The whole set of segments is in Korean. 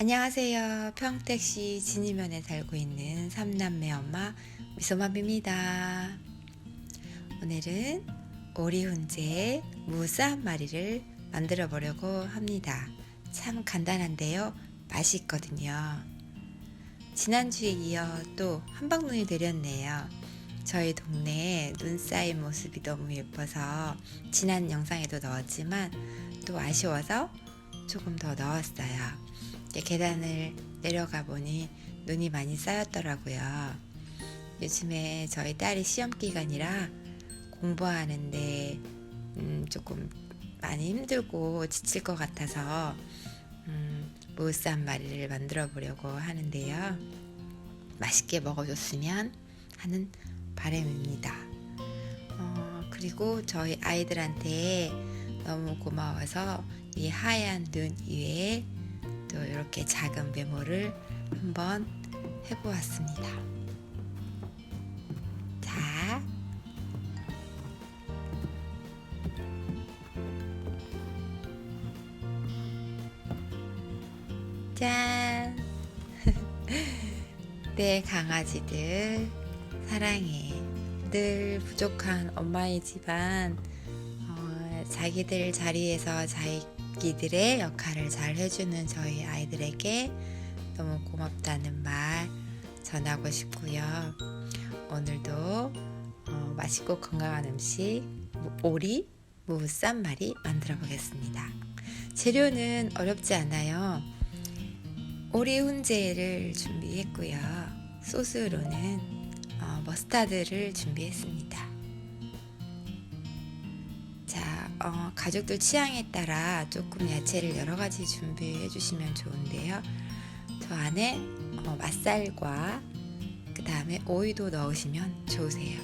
안녕하세요. 평택시 진이면에 살고 있는 삼남매 엄마 미소맘입니다. 오늘은 오리 훈제 무스 한 마리를 만들어 보려고 합니다. 참 간단한데요. 맛있거든요. 지난주에 이어 또 한방눈이 내렸네요. 저희 동네에 눈 쌓인 모습이 너무 예뻐서 지난 영상에도 넣었지만 또 아쉬워서 조금 더 넣었어요. 계단을 내려가 보니 눈이 많이 쌓였더라고요. 요즘에 저희 딸이 시험 기간이라 공부하는데 음, 조금 많이 힘들고 지칠 것 같아서 음, 한 마리를 만들어 보려고 하는데요. 맛있게 먹어줬으면 하는 바람입니다. 어, 그리고 저희 아이들한테 너무 고마워서 이 하얀 눈 위에 또 이렇게 작은 메모를 한번 해보았습니다. 자, 짠! 내 강아지들 사랑해. 늘 부족한 엄마이지만 어, 자기들 자리에서 자기들의 역할을 잘 해주는 저희 아이들에게 너무 고맙다는 말 전하고 싶고요. 오늘도 어, 맛있고 건강한 음식 오리 무쌈말이 만들어 보겠습니다. 재료는 어렵지 않아요. 오리 훈제를 준비했고요. 소스로는 어, 머스타드를 준비했습니다. 어, 가족들 취향에 따라 조금 야채를 여러 가지 준비해 주시면 좋은데요. 저 안에 어, 맛살과 그 다음에 오이도 넣으시면 좋으세요.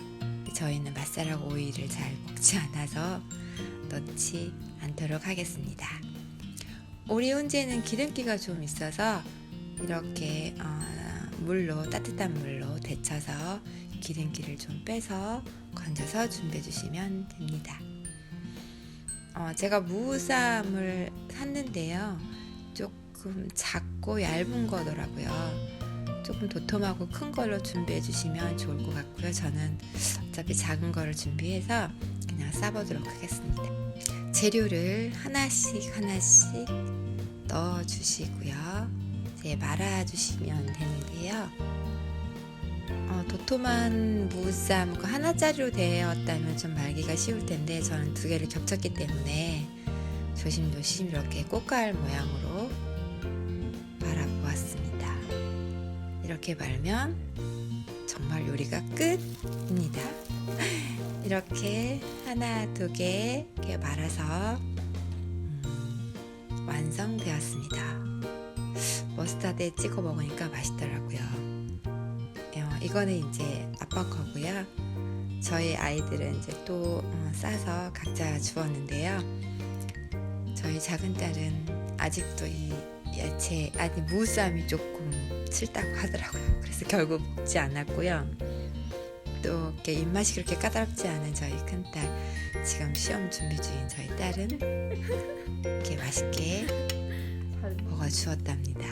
저희는 맛살하고 오이를 잘 먹지 않아서 넣지 않도록 하겠습니다. 오리 훈제는 기름기가 좀 있어서 이렇게 어, 물로 따뜻한 물로 데쳐서 기름기를 좀 빼서 건져서 준비해 주시면 됩니다. 어, 제가 무쌈을 샀는데요. 조금 작고 얇은 거더라고요. 조금 도톰하고 큰 걸로 준비해 주시면 좋을 것 같고요. 저는 어차피 작은 거를 준비해서 그냥 싸보도록 하겠습니다. 재료를 하나씩 하나씩 넣어 주시고요. 이제 말아 주시면 되는데요. 어, 도톰한 무쌈 그 하나짜리로 되었다면 좀 말기가 쉬울 텐데 저는 두 개를 겹쳤기 때문에 조심조심 이렇게 꽃갈 모양으로 말아보았습니다. 이렇게 말면 정말 요리가 끝입니다. 이렇게 하나 두 개 이렇게 말아서 음, 완성되었습니다. 머스타드에 찍어 먹으니까 맛있더라고요. 어, 이거는 이제 아빠 거고요. 저희 아이들은 이제 또 어, 싸서 각자 주었는데요. 저희 작은 딸은 아직도 이 야채 아니 무쌈이 조금 싫다고 하더라고요. 그래서 결국 먹지 않았고요. 또 이렇게 입맛이 그렇게 까다롭지 않은 저희 큰 딸 지금 시험 준비 중인 저희 딸은 이렇게 맛있게 먹어 주었답니다.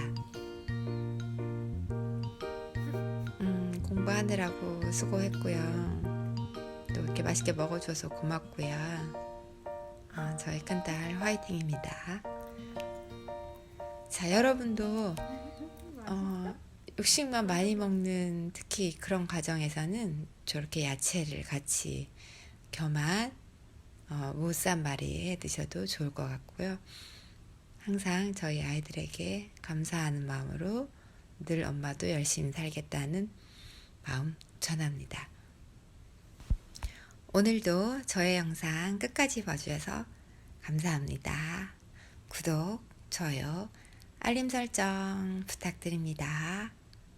공부하느라고 수고했고요. 또 이렇게 맛있게 먹어줘서 고맙고요. 어, 저희 큰딸 화이팅입니다. 자, 여러분도 어, 육식만 많이 먹는 특히 그런 과정에서는 저렇게 야채를 같이 겸한 어, 무쌈말이 해 드셔도 좋을 것 같고요. 항상 저희 아이들에게 감사하는 마음으로 늘 엄마도 열심히 살겠다는 마음 전합니다. 오늘도 저의 영상 끝까지 봐주셔서 감사합니다. 구독, 좋아요, 알림 설정 부탁드립니다.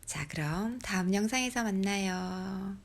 자, 그럼 다음 영상에서 만나요.